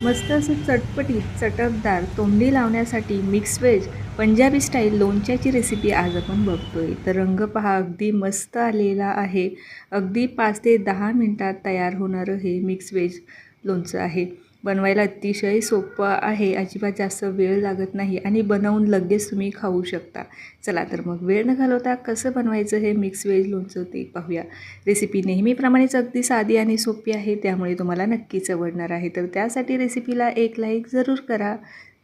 मस्त असं चटपटीत चटकदार तोंडी लावण्यासाठी मिक्स व्हेज पंजाबी स्टाईल लोणच्याची रेसिपी आज आपण बघतोय. तर रंग पहा अगदी मस्त आलेला आहे. अगदी पाच ते दहा मिनटात तयार होणारं हे मिक्स व्हेज लोणचं आहे. बनवायला अतिशय सोपं आहे. अजिबात जास्त वेळ लागत नाही आणि बनवून लगेच तुम्ही खाऊ शकता. चला तर मग वेळ न घालवता कसं बनवायचं हे मिक्स व्हेज लोणचं ते पाहूया. रेसिपी नेहमीप्रमाणेच अगदी साधी आणि सोपी आहे त्यामुळे तुम्हाला नक्कीच आवडणार आहे. तर त्यासाठी रेसिपीला एक लाईक जरूर करा.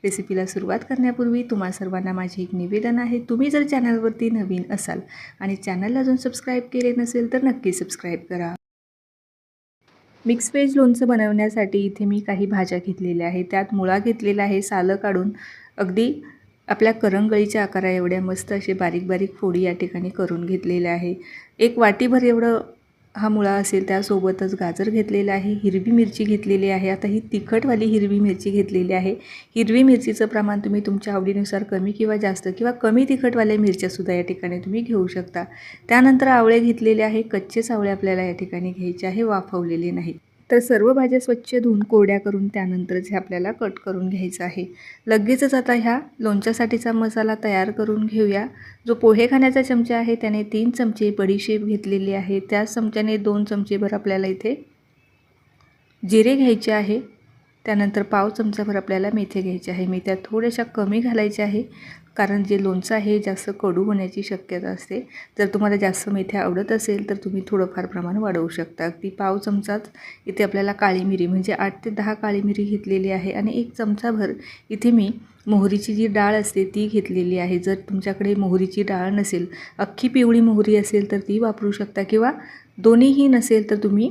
रेसिपीला सुरुवात करण्यापूर्वी तुम्हा सर्वांना माझे एक निवेदन आहे. तुम्ही जर चॅनलवरती नवीन असाल आणि चॅनलला अजून सबस्क्राईब केले नसेल तर नक्की सबस्क्राईब करा. मिक्स व्हेज लोणचं बनवण्यासाठी इथे मी काही भाज्या घेतलेल्या आहे त्यात मुळा घेतलेला आहे सालं काढून. अगदी आपल्या करंगळीच्या आकारा एवढ्या मस्त असे बारीक बारीक फोडी या ठिकाणी करून घेतलेल्या आहे. एक वाटीभर एवढं हा मुळा असेल त्यासोबतच गाजर घेतलेला आहे हिरवी मिरची घेतलेली आहे. आता ही तिखटवाली हिरवी मिरची घेतलेली आहे. हिरवी मिरचीचं प्रमाण तुम्ही तुमच्या आवडीनुसार कमी किंवा जास्त किंवा कमी तिखटवाल्या मिरच्यासुद्धा या ठिकाणी तुम्ही घेऊ शकता. त्यानंतर आवळे घेतलेले आहे. कच्चे आवळे आपल्याला या ठिकाणी घ्यायचे आहे. वाफवलेले नाही तर सर्व भाज्या स्वच्छ धुवून कोरड्या करून त्यानंतरच हे आपल्याला कट करून घ्यायचं आहे. लगेचच आता ह्या लोणच्यासाठीचा मसाला तयार करून घेऊया. जो पोहे खाण्याचा चमचा आहे त्याने तीन चमचे बडीशेप घेतलेली आहे. त्याच चमच्याने दोन चमचेभर आपल्याला इथे जिरे घ्यायचे आहे. त्यानंतर पाव चमचाभर आपल्याला मेथी घ्यायचे आहे. मेथ्या थोड्याशा कमी घालायच्या आहे कारण जे लोणचं आहे जास्त कडू होण्याची शक्यता असते. जर तुम्हाला जास्त मेथ्या आवडत असेल तर तुम्ही थोडंफार प्रमाण वाढवू शकता. अगदी पाव चमचाच इथे आपल्याला काळी मिरी म्हणजे आठ ते दहा काळी मिरी घेतलेली आहे आणि एक चमचाभर इथे मी मोहरीची जी डाळ असते ती घेतलेली आहे. जर तुमच्याकडे मोहरीची डाळ नसेल अख्खी पिवळी मोहरी असेल तर ती वापरू शकता किंवा दोन्हीही नसेल तर तुम्ही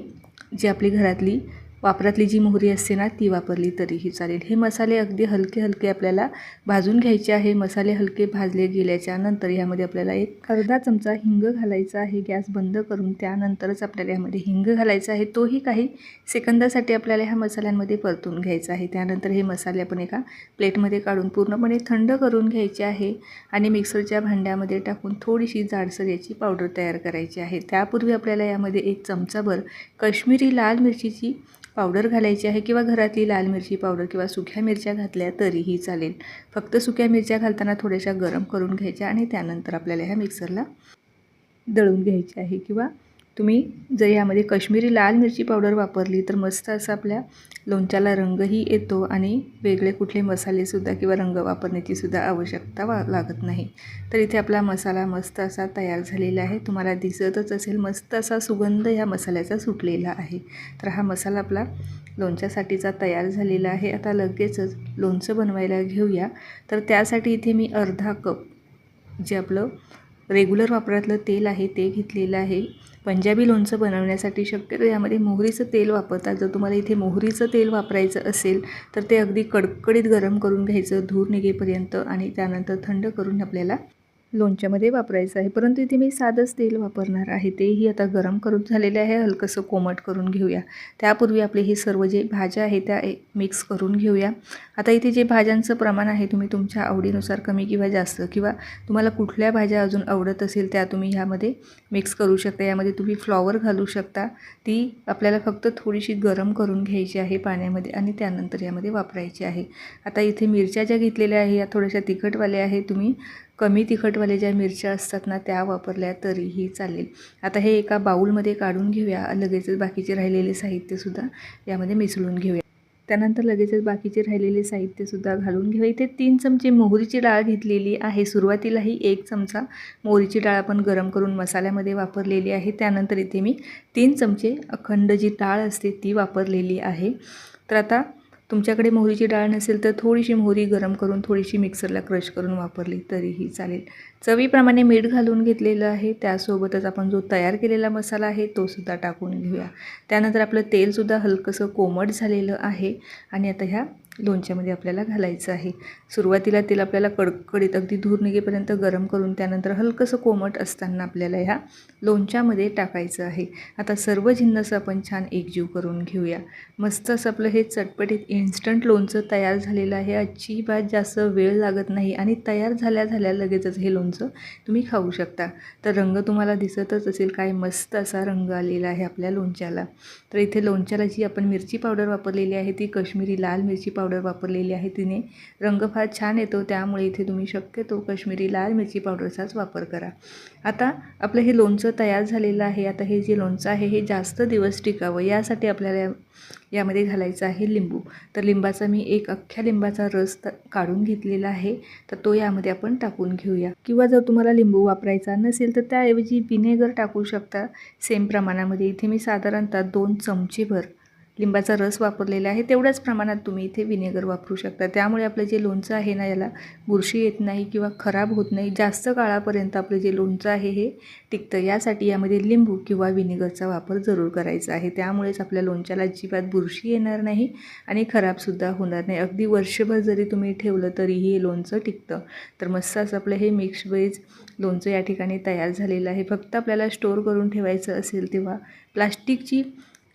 जी आपली घरातली वापरातली जी मोहरी असते ना ती वापरली तरीही चालेल. हे मसाले अगदी हलके हलके आपल्याला भाजून घ्यायचे आहे. मसाले हलके भाजले गेल्याच्यानंतर यामध्ये आपल्याला एक अर्धा चमचा हिंग घालायचा आहे. गॅस बंद करून त्यानंतरच आपल्याला यामध्ये हिंग घालायचा आहे. तोही काही सेकंदासाठी आपल्याला ह्या मसाल्यांमध्ये परतून घ्यायचा आहे. त्यानंतर हे मसाले आपण एका प्लेटमध्ये काढून पूर्णपणे थंड करून घ्यायचे आहे आणि मिक्सरच्या भांड्यामध्ये टाकून थोडीशी जाडसर याची पावडर तयार करायची आहे. त्यापूर्वी आपल्याला यामध्ये एक चमचाभर काश्मीरी लाल मिरचीची पावडर घालायची आहे किंवा घरातली लाल मिरची पावडर किंवा सुक्या मिरच्या घातल्या तरीही चालेल. फक्त सुक्या मिरच्या घालताना थोड्याशा गरम करून घ्यायच्या आणि त्यानंतर आपल्याला ह्या मिक्सरला दळून घ्यायची आहे किंवा तुम्ही जर यामध्ये कश्मीरी लाल मिरची पावडर वापरली तर मस्त असा आपल्या लोणच्याला रंगही येतो आणि वेगळे कुठले मसालेसुद्धा किंवा रंग वापरण्याची सुद्धा आवश्यकता वा लागत नाही. तर इथे आपला मसाला मस्त असा तयार झालेला आहे. तुम्हाला दिसतच असेल मस्त असा सुगंध या मसाल्याचा सुटलेला आहे. तर हा मसाला आपला लोणच्यासाठीचा तयार झालेला आहे. आता लगेचच लोणचं बनवायला घेऊया. तर त्यासाठी इथे मी अर्धा कप जे आपलं रेग्युलर वापरातलं तेल आहे ते घेतलेलं आहे. पंजाबी लोणचं बनवण्यासाठी शक्यतो यामध्ये मोहरीचं तेल वापरतात. जर तुम्हाला इथे मोहरीचं तेल वापरायचं असेल तर ते अगदी कडकडीत गरम करून घ्यायचं धूर निघेपर्यंत आणि त्यानंतर थंड करून आपल्याला लोणच्यामध्ये वापरायचं आहे. परंतु इथे मी साधंच तेल वापरणार आहे. तेही आता गरम करून झालेले आहे. हलकंसं कोमट करून घेऊया. त्यापूर्वी आपले हे सर्व जे भाज्या आहे त्या मिक्स करून घेऊया. आता इथे जे भाज्यांचं प्रमाण आहे तुम्ही तुमच्या आवडीनुसार कमी किंवा जास्त किंवा तुम्हाला कुठल्या भाज्या अजून आवडत असेल त्या तुम्ही ह्यामध्ये मिक्स करू शकता. यामध्ये तुम्ही फ्लॉवर घालू शकता. ती आपल्याला फक्त थोडीशी गरम करून घ्यायची आहे पाण्यामध्ये आणि त्यानंतर यामध्ये वापरायची आहे. आता इथे मिरच्या ज्या घेतलेल्या आहे या थोड्याशा तिखटवाल्या आहे तुम्ही कमी तिखटवाले ज्या मिरच्या असतात ना त्या वापरल्या तरीही चालेल. आता हे एका बाऊलमध्ये काढून घेऊया. लगेचच बाकीचे राहिलेले साहित्यसुद्धा यामध्ये मिसळून घेऊया. त्यानंतर लगेचच बाकीचे राहिलेले साहित्यसुद्धा घालून घेऊया. इथे तीन चमचे मोहरीची डाळ घेतलेली आहे. सुरुवातीलाही एक चमचा मोहरीची डाळ आपण गरम करून मसाल्यामध्ये वापरलेली आहे. त्यानंतर इथे मी तीन चमचे अखंड जी डाळ असते ती वापरलेली आहे. तर आता तुमच्याकडे मोहरीची डाळ नसेल तर थोडीशी मोहरी गरम करून थोडीशी मिक्सरला क्रश करून वापरली तरीही चालेल. चवीप्रमाणे मीठ घालून घेतलेलं आहे. त्यासोबतच आपण जो तयार केलेला मसाला आहे तोसुद्धा टाकून घेऊया. त्यानंतर आपलं तेलसुद्धा हलकंसं कोमट झालेलं आहे. आणि आता ह्या लोणच्यामध्ये आपल्याला घालायचं आहे. सुरुवातीला तेल आपल्याला कडकडीत अगदी धूर निघेपर्यंत गरम करून त्यानंतर हलकंसं कोमट असताना आपल्याला ह्या लोणच्यामध्ये टाकायचं आहे. आता सर्व जिन्नस आपण छान एकजीव करून घेऊया. मस्त असं आपलं हे चटपटीत इन्स्टंट लोणचं तयार झालेलं आहे. अजिबात जास्त वेळ लागत नाही आणि तयार झाल्या झाल्या लगेचच हे लोणचं तुम्ही खाऊ शकता. तर रंग तुम्हाला दिसतच असेल काय मस्त असा रंग आलेला आहे आपल्या लोणच्याला. तर इथे लोणच्याला जी आपण मिरची पावडर वापरलेली आहे ती कश्मीरी लाल मिरची पावडर पावडर वापरलेली आहे तिने. रंग फार छान येतो त्यामुळे इथे तुम्ही शक्यतो कश्मीरी लाल मिरची पावडरचाच वापर करा. आता आपलं हे लोणचं तयार झालेलं आहे. आता हे जे लोणचं आहे हे जास्त दिवस टिकावं. यासाठी आपल्याला यामध्ये घालायचं आहे लिंबू. तर लिंबाचा मी एक अख्ख्या लिंबाचा रस त काढून घेतलेला आहे. तर तो यामध्ये आपण टाकून घेऊया. किंवा जर तुम्हाला लिंबू वापरायचा नसेल तर त्याऐवजी विनेगर टाकू शकता. सेम प्रमाणामध्ये इथे मी साधारणतः दोन चमचेभर लिंबाचा रस वापरलेला आहे तेवढ्याच प्रमाणात तुम्ही इथे विनेगर वापरू शकता. त्यामुळे आपलं जे लोणचं आहे ना याला बुरशी येत नाही किंवा खराब होत नाही जास्त काळापर्यंत आपलं जे लोणचं आहे हे टिकतं. यासाठी यामध्ये लिंबू किंवा विनेगरचा वापर जरूर करायचा आहे. त्यामुळेच आपल्या लोणच्याला अजिबात बुरशी येणार नाही आणि खराबसुद्धा होणार नाही. अगदी वर्षभर जरी तुम्ही ठेवलं तरीही हे लोणचं टिकतं. तर मस्त असं आपलं हे मिक्स वेज लोणचं या ठिकाणी तयार झालेलं आहे. फक्त आपल्याला स्टोअर करून ठेवायचं असेल तेव्हा प्लास्टिकची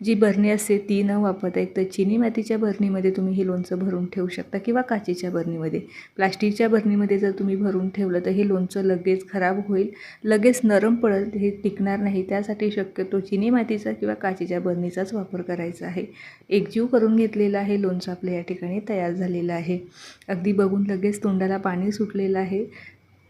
जी बरणी असते ती न वापरता एक तर चिनी मातीच्या बरणीमध्ये तुम्ही हे लोणचं भरून ठेवू शकता किंवा काचेच्या बरणीमध्ये. प्लास्टिकच्या बरणीमध्ये जर तुम्ही भरून ठेवलं तर हे लोणचं लगेच खराब होईल लगेच नरम पडेल हे टिकणार नाही. त्यासाठी शक्यतो चिनी मातीचा किंवा काचेच्या बरणीचाच वापर करायचा आहे. एकजीव करून घेतलेला आहे लोणचं आपल्या या ठिकाणी तयार झालेलं आहे. अगदी बघून लगेच तोंडाला पाणी सुटलेलं आहे.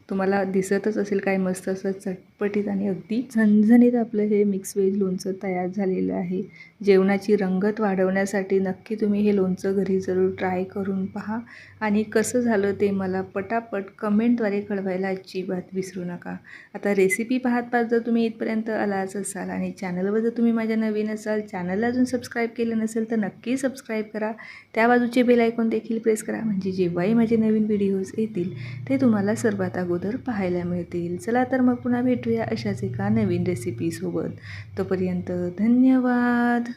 तुम्हाला दिसतच असेल काय मस्त असं चटपटीत आणि अगदी झणझणीत आपलं हे मिक्स व्हेज लोणचं तयार झालेलं आहे. जेवणाची रंगत वाढवण्यासाठी नक्की तुम्ही हे लोणचं घरी जरूर ट्राय करून पहा. आणि कसं झालं ते मला पटापट कमेंटद्वारे कळवायला अजिबात विसरू नका. आता रेसिपी पाहत पाहत जर तुम्ही इथपर्यंत आलाच असाल आणि चॅनलवर जर तुम्ही माझ्या नवीन असाल चॅनलला अजून सबस्क्राईब केलं नसेल तर नक्की सबस्क्राईब करा. त्या बाजूचे बेल आयकॉन देखील प्रेस करा. म्हणजे जेव्हाही माझे नवीन व्हिडिओज येतील ते तुम्हाला सर्वात अगोदर पाहायला मिळतील. चला तर मग पुन्हा भेटूया अशाच एका नवीन रेसिपीसोबत तोपर्यंत धन्यवाद!